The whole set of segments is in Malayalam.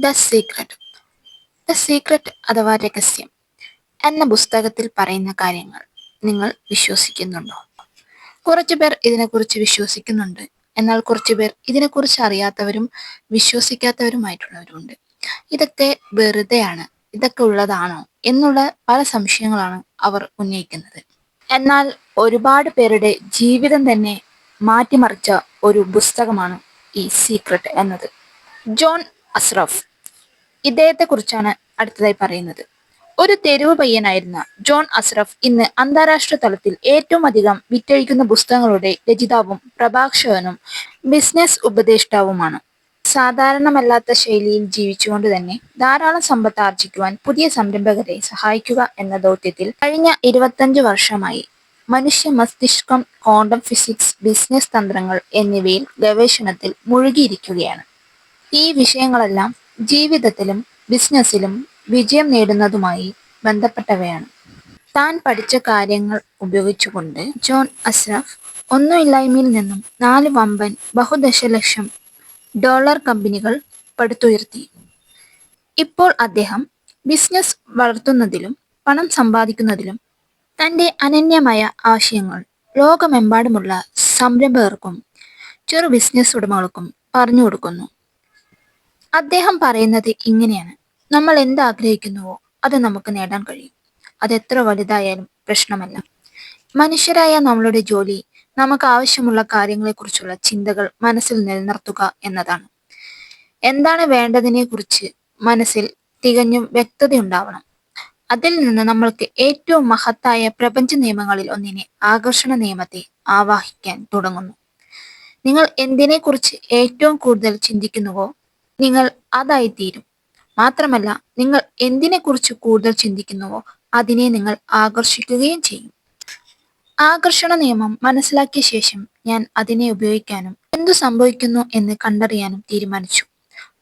The secret. ദ സീക്രട്ട് അഥവാ രഹസ്യം എന്ന പുസ്തകത്തിൽ പറയുന്ന കാര്യങ്ങൾ നിങ്ങൾ വിശ്വസിക്കുന്നുണ്ടോ? കുറച്ചു പേർ ഇതിനെക്കുറിച്ച് വിശ്വസിക്കുന്നുണ്ട്. എന്നാൽ കുറച്ചു പേർ ഇതിനെക്കുറിച്ച് അറിയാത്തവരും വിശ്വസിക്കാത്തവരുമായിട്ടുള്ളവരുണ്ട് ഇതൊക്കെ വെറുതെയാണ് ഇതൊക്കെ ഉള്ളതാണോ എന്നുള്ള പല സംശയങ്ങളാണ് അവർ ഉന്നയിക്കുന്നത്. എന്നാൽ ഒരുപാട് പേരുടെ ജീവിതം തന്നെ മാറ്റിമറിച്ച ഒരു പുസ്തകമാണ് ഈ സീക്രട്ട് എന്നത്. ജോൺ അസ്രഫ് ഇദ്ദേഹത്തെക്കുറിച്ചാണ് അടുത്തതായി പറയുന്നത്. ഒരു തെരുവ് പയ്യനായിരുന്ന ജോൺ അസ്രഫ് ഇന്ന് അന്താരാഷ്ട്ര തലത്തിൽ ഏറ്റവും അധികം വിറ്റഴിക്കുന്ന പുസ്തകങ്ങളുടെ രചിതാവും പ്രഭാഷകനും ബിസിനസ് ഉപദേഷ്ടാവുമാണ്. സാധാരണമല്ലാത്ത ശൈലിയിൽ ജീവിച്ചുകൊണ്ട് തന്നെ ധാരാളം സമ്പത്ത് ആർജിക്കുവാൻ പുതിയ സംരംഭകരെ സഹായിക്കുക എന്ന ദൗത്യത്തിൽ കഴിഞ്ഞ ഇരുപത്തഞ്ച് വർഷമായി മനുഷ്യ മസ്തിഷ്കം ക്വാണ്ടം ഫിസിക്സ് ബിസിനസ് തന്ത്രങ്ങൾ എന്നിവയിൽ ഗവേഷണത്തിൽ മുഴുകിയിരിക്കുകയാണ്. ഈ വിഷയങ്ങളെല്ലാം ജീവിതത്തിലും ബിസിനസ്സിലും വിജയം നേടുന്നതുമായി ബന്ധപ്പെട്ടവയാണ്. താൻ പഠിച്ച കാര്യങ്ങൾ ഉപയോഗിച്ചുകൊണ്ട് ജോൺ അസ്രഫ് ഒന്നുമില്ലായ്മയിൽ നിന്നും നാല് വമ്പൻ ബഹുദശലക്ഷം ഡോളർ കമ്പനികൾ പടുത്തുയർത്തി. ഇപ്പോൾ അദ്ദേഹം ബിസിനസ് വളർത്തുന്നതിലും പണം സമ്പാദിക്കുന്നതിലും തന്റെ അനന്യമായ ആശയങ്ങൾ ലോകമെമ്പാടുമുള്ള സംരംഭകർക്കും ചെറു ബിസിനസ് ഉടമകൾക്കും പറഞ്ഞു കൊടുക്കുന്നു. അദ്ദേഹം പറയുന്നത് ഇങ്ങനെയാണ്. നമ്മൾ എന്താഗ്രഹിക്കുന്നുവോ അത് നമുക്ക് നേടാൻ കഴിയും. എത്ര വലുതായാലും പ്രശ്നമല്ല. മനുഷ്യരായ നമ്മളുടെ ജോലി നമുക്ക് ആവശ്യമുള്ള കാര്യങ്ങളെക്കുറിച്ചുള്ള ചിന്തകൾ മനസ്സിൽ നിലനിർത്തുക എന്നതാണ്. എന്താണ് വേണ്ടതിനെ കുറിച്ച് മനസ്സിൽ തികഞ്ഞും വ്യക്തത ഉണ്ടാവണം അതിൽ നിന്ന് നമ്മൾക്ക് ഏറ്റവും മഹത്തായ പ്രപഞ്ച നിയമങ്ങളിൽ ഒന്നിനെ ആകർഷണ നിയമത്തെ ആവാഹിക്കാൻ തുടങ്ങുന്നു. നിങ്ങൾ എന്തിനെക്കുറിച്ച് ഏറ്റവും കൂടുതൽ ചിന്തിക്കുന്നുവോ നിങ്ങൾ അതായിത്തീരും. മാത്രമല്ല നിങ്ങൾ എന്തിനെക്കുറിച്ച് കൂടുതൽ ചിന്തിക്കുന്നുവോ അതിനെ നിങ്ങൾ ആകർഷിക്കുകയും ചെയ്യും. ആകർഷണ നിയമം മനസ്സിലാക്കിയ ശേഷം ഞാൻ അതിനെ ഉപയോഗിക്കാനും എന്തു സംഭവിക്കുന്നു എന്ന് കണ്ടറിയാനും തീരുമാനിച്ചു.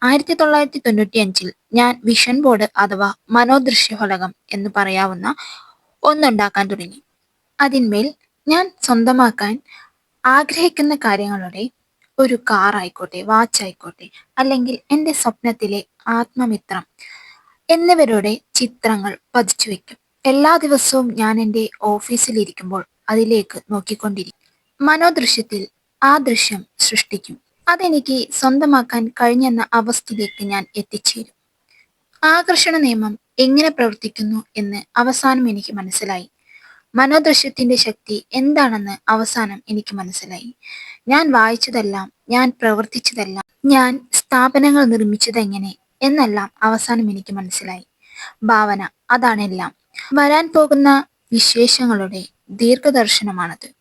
ആയിരത്തി തൊള്ളായിരത്തി തൊണ്ണൂറ്റി അഞ്ചിൽ ഞാൻ വിഷൻ ബോർഡ് അഥവാ മനോദൃശ്യഫലകം എന്ന് പറയാവുന്ന ഒന്നുണ്ടാക്കാൻ തുടങ്ങി. അതിന്മേൽ ഞാൻ സ്വന്തമാക്കാൻ ആഗ്രഹിക്കുന്ന കാര്യങ്ങളുടെ ഒരു കാർ ആയിക്കോട്ടെ വാച്ച് ആയിക്കോട്ടെ അല്ലെങ്കിൽ എന്റെ സ്വപ്നത്തിലെ ആത്മമിത്രം എന്നിവരുടെ ചിത്രങ്ങൾ പതിച്ചു വെക്കും. എല്ലാ ദിവസവും ഞാൻ എന്റെ ഓഫീസിൽ ഇരിക്കുമ്പോൾ അതിലേക്ക് നോക്കിക്കൊണ്ടിരിക്കും. മനോദൃശ്യത്തിൽ ആ ദൃശ്യം സൃഷ്ടിക്കും. അതെനിക്ക് സ്വന്തമാക്കാൻ കഴിഞ്ഞെന്ന അവസ്ഥയിലേക്ക് ഞാൻ എത്തിച്ചേരും. ആകർഷണ നിയമം എങ്ങനെ പ്രവർത്തിക്കുന്നു എന്ന് അവസാനം എനിക്ക് മനസ്സിലായി. മനോദൃശ്യത്തിന്റെ ശക്തി എന്താണെന്ന് അവസാനം എനിക്ക് മനസ്സിലായി. ഞാൻ വായിച്ചതെല്ലാം ഞാൻ പ്രവർത്തിച്ചതെല്ലാം ഞാൻ സ്ഥാപനങ്ങൾ നിർമ്മിച്ചതെങ്ങനെ എന്നെല്ലാം അവസാനം എനിക്ക് മനസ്സിലായി. ഭാവന അതാണെല്ലാം വരാൻ പോകുന്ന വിശേഷങ്ങളുടെ ദീർഘദർശനമാണത്.